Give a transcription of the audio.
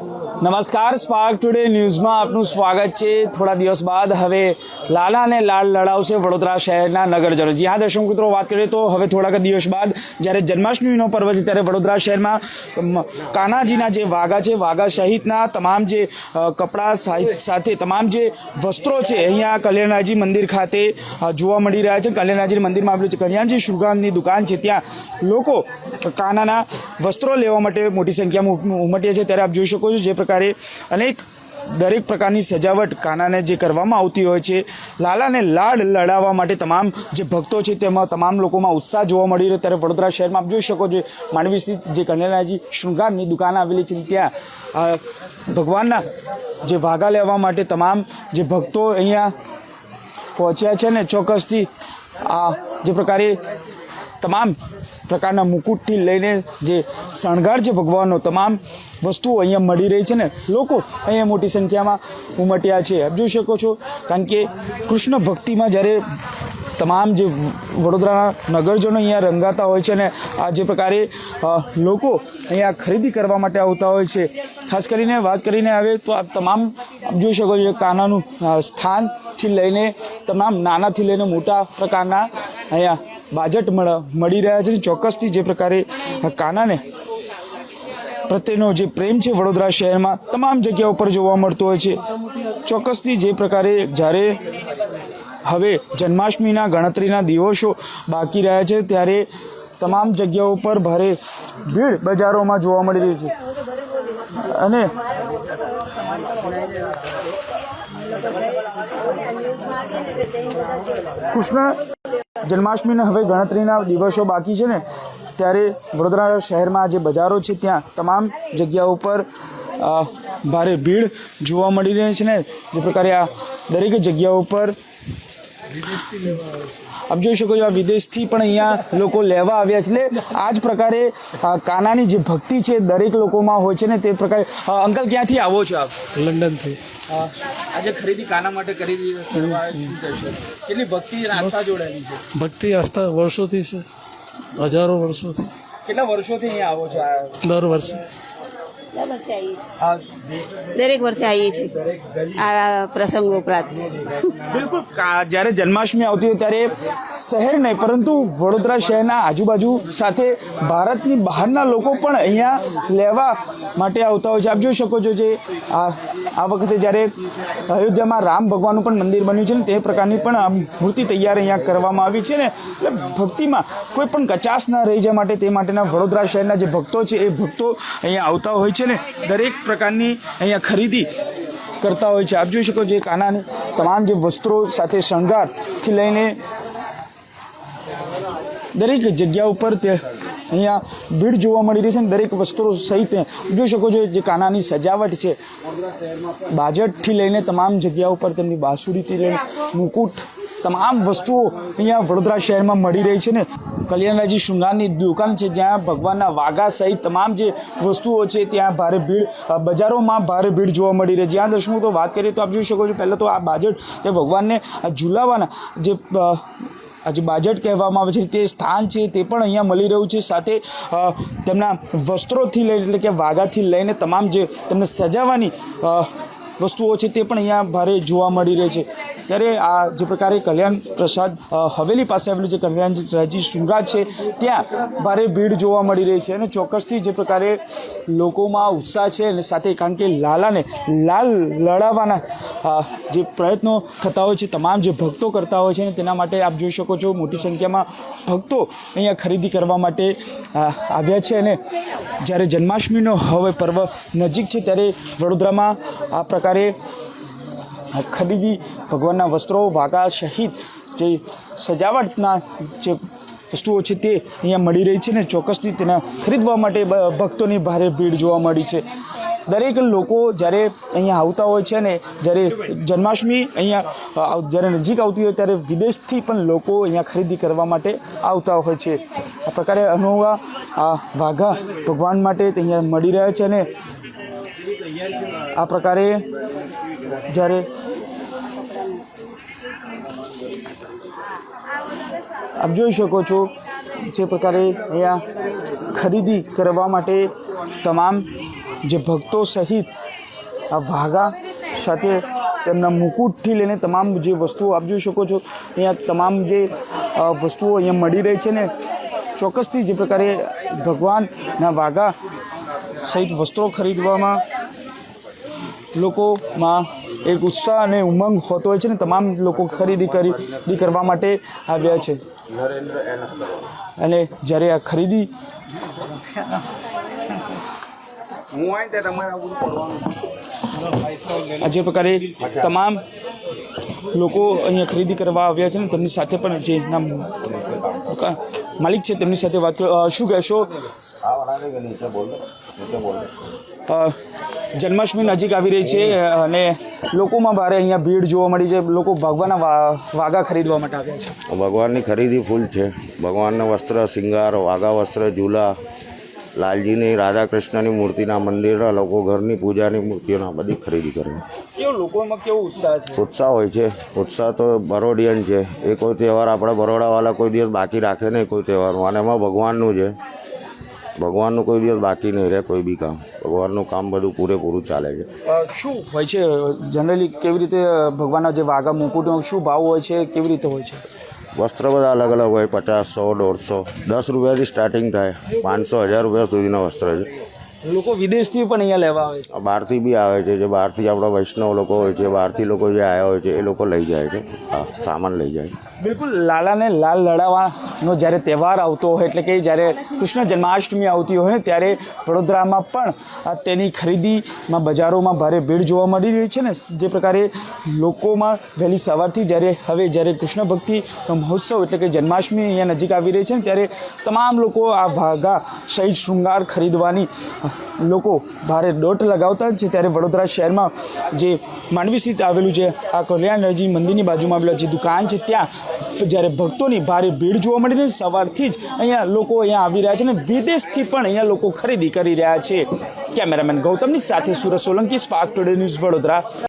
Oh. નમસ્કાર spark today ન્યૂઝમાં આપનું સ્વાગત છે. થોડા દિવસ બાદ હવે લાલા અને લાલ લડાવશે વડોદરા શહેરના નગરજનો. જી હા, દર્શક મિત્રો, વાત કરીએ તો હવે થોડાક દિવસ બાદ જ્યારે જન્માષ્ટમીનો પર્વ છે ત્યારે વડોદરા શહેરમાં કાનાજીના જે વાઘા છે, વાઘા સહિતના તમામ જે કપડાં સાથે તમામ જે વસ્ત્રો છે, અહીંયા કલ્યાણરાજી મંદિર ખાતે જોવા મળી રહ્યા છે. કલ્યાણરાજી મંદિરમાં આવેલું છે કલ્યાણજી શૃંગારની દુકાન છે. ત્યાં લોકો કાનાના વસ્ત્રો લેવા માટે મોટી સંખ્યામાં ઉમ- ઉમટ્યા છે. ત્યારે આપ જોઈ શકો છો જે પ્રકારે અનેક દરેક પ્રકારની સજાવટ કાનાને જે કરવામાં આવતી હોય છે, લાલાને લાડ લડાવવા માટે તમામ જે ભક્તો છે તેમાં તમામ લોકોમાં ઉત્સાહ જોવા મળી રહ્યો. ત્યારે વડોદરા શહેરમાં આપ જોઈ શકો છો, માંડવી સ્થિત જે કન્યાજી શૃંગારની દુકાન આવેલી છે, ત્યાં ભગવાનના જે વાઘા લેવા માટે તમામ જે ભક્તો અહીંયા પહોંચ્યા છે ને ચોક્કસથી આ જે પ્રકારે તમામ પ્રકારના મુકુટથી લઈને જે શણગાર છે ભગવાનનો, તમામ વસ્તુઓ અહીંયા મળી રહી છે ને. લોકો અહીંયા મોટી સંખ્યામાં ઉમટ્યા છે. આપ જોઈ શકો છો, કારણ કે કૃષ્ણ ભક્તિમાં જ્યારે તમામ જે વડોદરાના નગરજનો અહીંયા રંગાતા હોય છે ને, આ જે પ્રકારે લોકો અહીંયા ખરીદી કરવા માટે આવતા હોય છે. ખાસ કરીને વાત કરીને આવે તો આ તમામ જોઈ શકો છો કાનાનું સ્થાનથી લઈને, તમામ નાનાથી લઈને મોટા પ્રકારના અહીંયા બાજટ મળ રહ્યા છે ચોક્કસથી જે પ્રકારે કાનાને પ્રત્યેનો જે પ્રેમ છે વડોદરા શહેરમાં તમામ જગ્યા ઉપર જોવા મળતો હોય છે. ચોક્કસથી જે પ્રકારે જ્યારે હવે જન્માષ્ટમીના ગણતરીના દિવસો બાકી રહ્યા છે ત્યારે તમામ જગ્યાઓ પર ભારે ભીડ બજારોમાં જોવા મળી રહી છે. અને કૃષ્ણ જન્માષ્ટમીના હવે ગણતરીના દિવસો બાકી છે ને, ત્યારે વડોદરા શહેરમાં જે બજારો છે, ત્યાં તમામ જગ્યાઓ પર ભારે ભીડ જોવા મળી રહી છે ને, જે પ્રકારે આ દરેક જગ્યાઓ પર આપ જોઈ શકો છો આ વિદેશથી પણ અહીંયા લોકો લેવા આવ્યા છે. એટલે આ જ પ્રકારે કાનાની જે ભક્તિ છે દરેક લોકોમાં હોય છે ને તે પ્રકારે અંકલ ક્યાંથી આવો છો આપ? લંડનથી. આજે ખરીદી કાના માટે ખરીદી કેટલી ભક્તિ આસ્થા જોડાયેલી છે? ભક્તિ આસ્થા વર્ષોથી છે. હજારો વર્ષોથી. કેટલા વર્ષોથી અહીંયા આવો છો દર વર્ષે. દરેક વર્ષે આવીએ છીએ. આ પ્રસંગો ઉપરાંત. બિલકુલ. જ્યારે જન્માષ્ટમી આવતી હોય ત્યારે શહેર નહીં પરંતુ વડોદરા શહેરના આજુબાજુ સાથે ભારતની બહારના લોકો પણ અહીંયા લેવા માટે આવતા હોય છે. આપ જોઈ શકો છો જે આ આ વખતે જ્યારે અયોધ્યામાં રામ ભગવાનનું પણ મંદિર બન્યું છે ને તે પ્રકારની પણ મૂર્તિ તૈયાર અહીંયા કરવામાં આવી છે ને. એટલે ભક્તિમાં કોઈ પણ કચાશ ના રહી જાય માટે તે માટેના વડોદરા શહેરના જે ભક્તો છે એ ભક્તો અહીંયા આવતા હોય છે ને દરેક પ્રકારની અહીંયા ખરીદી કરતા હોય છે. આપ જોઈ શકો જે કાનાને તમામ જે વસ્ત્રો સાથે શણગારથી લઈને દરેક જગ્યા ઉપર તે અહીંયા ભીડ જોવા મળી રહી છે ને દરેક વસ્ત્રો સહિત જોઈ શકો છો જે કાનાની સજાવટ છે. બાજટથી લઈને તમામ જગ્યા ઉપર તેમની બાંસુરીથી લઈને મુકુટ તમામ વસ્તુઓ અહીંયા વડોદરા શહેરમાં મળી રહી છે ને. કલ્યાણરાજી શૃંગારની દુકાન છે જ્યાં ભગવાનના વાઘા સહિત તમામ જે વસ્તુઓ છે ત્યાં ભારે ભીડ બજારોમાં ભારે ભીડ જોવા મળી રહી છે. જ્યાં દર્શકો, તો વાત કરીએ તો આપ જોઈ શકો છો, પહેલાં તો આ બાજટ જે ભગવાનને ઝુલાવાના જે આ જે બાજટ કહેવામાં આવે છે, તે સ્થાન છે, તે પણ અહીંયા મળી રહ્યું છે. સાથે તેમના વસ્ત્રોથી લઈને એટલે કે વાઘાથી લઈને તમામ જે તેમને સજાવવાની વસ્તુઓ છે તે પણ અહીંયા ભારે જોવા મળી રહે છે. ત્યારે આ જે પ્રકારે કલ્યાણ પ્રસાદ હવેલી પાસે આવેલું જે કલ્યાણરાજી શૃંગાર છે, ત્યાં ભારે ભીડ જોવા મળી રહી છે અને ચોક્કસથી જે પ્રકારે લોકોમાં ઉત્સાહ છે અને સાથે કારણ કે લાલાને લાલ લડાવવાના જે પ્રયત્નો થતા હોય છે, તમામ જે ભક્તો કરતા હોય છે ને તેના માટે આપ જોઈ શકો છો મોટી સંખ્યામાં ભક્તો અહીંયા ખરીદી કરવા માટે આવ્યા છે અને જ્યારે જન્માષ્ટમીનો હવે પર્વ નજીક છે ત્યારે વડોદરામાં આ પ્રકારે ખરીદી ભગવાનના વસ્ત્રો, વાઘા સહિત જે સજાવટના જે વસ્તુઓ છે તે અહીંયા મળી રહી છે ને ચોક્કસથી તેના ખરીદવા માટે ભક્તોની ભારે ભીડ જોવા મળી છે. દરેક લોકો જ્યારે અહીંયા આવતા હોય છે ને જ્યારે જન્માષ્ટમી અહીંયા જ્યારે નજીક આવતી હોય ત્યારે વિદેશથી પણ લોકો અહીંયા ખરીદી કરવા માટે આવતા હોય છે. આ પ્રકારે અનોવા આ વાઘા ભગવાન માટે અહીંયા મળી રહ્યા છે અને આ પ્રકારે જ્યારે આપ જોઈ શકો છો જે પ્રકારે અહીંયા ખરીદી કરવા માટે તમામ જે ભક્તો સહિત આ વાઘા સાથે તેમના મુકુટથી લઈને તમામ જે વસ્તુઓ આપ જોઈ શકો છો, અહીંયા તમામ જે વસ્તુઓ અહીંયા મળી રહી છે ને ચોક્કસથી જે પ્રકારે ભગવાનના વાઘા સહિત વસ્ત્રો ખરીદવામાં લોકોમાં એક ઉત્સાહ અને ઉમંગ હોતો હોય છે ને તમામ લોકો ખરીદી ખરીદી કરવા માટે આવ્યા છે. અને જ્યારે આ ખરીદી જે પ્રકારે તમામ લોકો અહીંયા ખરીદી કરવા આવ્યા છે ને તેમની સાથે પણ જે નામ માલિક છે તેમની સાથે વાત શું કહેશો? જન્માષ્ટમી નજીક આવી રહી છે અને લોકોમાં ભારે અહીંયા ભીડ જોવા મળી છે. લોકો ભગવાનના વા- વાઘા ખરીદવા માટે આવ્યા છે. ભગવાનની ખરીદી ફૂલ છે. ભગવાનના વસ્ત્ર, શિંગાર, વાઘા વસ્ત્ર, ઝૂલા લાલજીની રાધા કૃષ્ણની મૂર્તિના મંદિરના લોકો ઘરની પૂજાની મૂર્તિઓના બધી ખરીદી કરે કેવો લોકોમાં કેવો ઉત્સાહ છે? ઉત્સાહ હોય છે. ઉત્સાહ તો બરોડિયન છે. એ કોઈ તહેવાર આપણે બરોડાવાળા કોઈ દિવસ બાકી રાખે નહીં કોઈ તહેવારનું. અને એમાં ભગવાનનું છે. ભગવાનનું કોઈ દિવસ બાકી નહીં રહે કોઈ બી કામ. ભગવાનનું કામ બધું પૂરેપૂરું ચાલે છે. શું હોય છે? જનરલી કેવી રીતે ભગવાનના જે વાઘા મુકુટનો શું ભાવ હોય છે? કેવી રીતે હોય છે? વસ્ત્ર બધા અલગ અલગ હોય પચાસ સો દોઢસો દસ રૂપિયાથી સ્ટાર્ટિંગ થાય પાંચસો હજાર રૂપિયા સુધીના વસ્ત્ર છે લોકો વિદેશથી પણ અહીંયા લેવા આવે છે બહારથી બી આવે છે જે બહારથી આપણા વૈષ્ણવ લોકો હોય છે બહારથી લોકો જે આવ્યા હોય છે એ લોકો લઈ જાય છે હા સામાન લઈ જાય છે બિલકુલ, લાલાને લાલ લડાવવાનો જ્યારે તહેવાર આવતો હોય, એટલે કે જ્યારે કૃષ્ણ જન્માષ્ટમી આવતી હોય ને, ત્યારે વડોદરામાં પણ તેની ખરીદીમાં બજારોમાં ભારે ભીડ જોવા મળી રહી છે ને, જે પ્રકારે લોકોમાં વહેલી સવારથી જ્યારે હવે જ્યારે કૃષ્ણ ભક્તિ મહોત્સવ એટલે કે જન્માષ્ટમી અહીંયા નજીક આવી રહી છે ને, ત્યારે તમામ લોકો આ ભાગા શહીદ શૃંગાર ખરીદવાની લોકો ભારે દોટ લગાવતા છે. ત્યારે વડોદરા શહેરમાં જે માંડવી સ્થિત આવેલું છે, આ કલ્યાણજી મંદિરની બાજુમાં આવેલું જે દુકાન છે, ત્યાં જ્યારે ભક્તોની ભારે ભીડ જોવા મળી રહી, સવારથી જ અહીંયા લોકો અહીંયા આવી રહ્યા છે અને વિદેશથી પણ અહીંયા લોકો ખરીદી કરી રહ્યા છે. કેમેરામેન ગૌતમની સાથે Surat Solanki, spark today news Vadodara.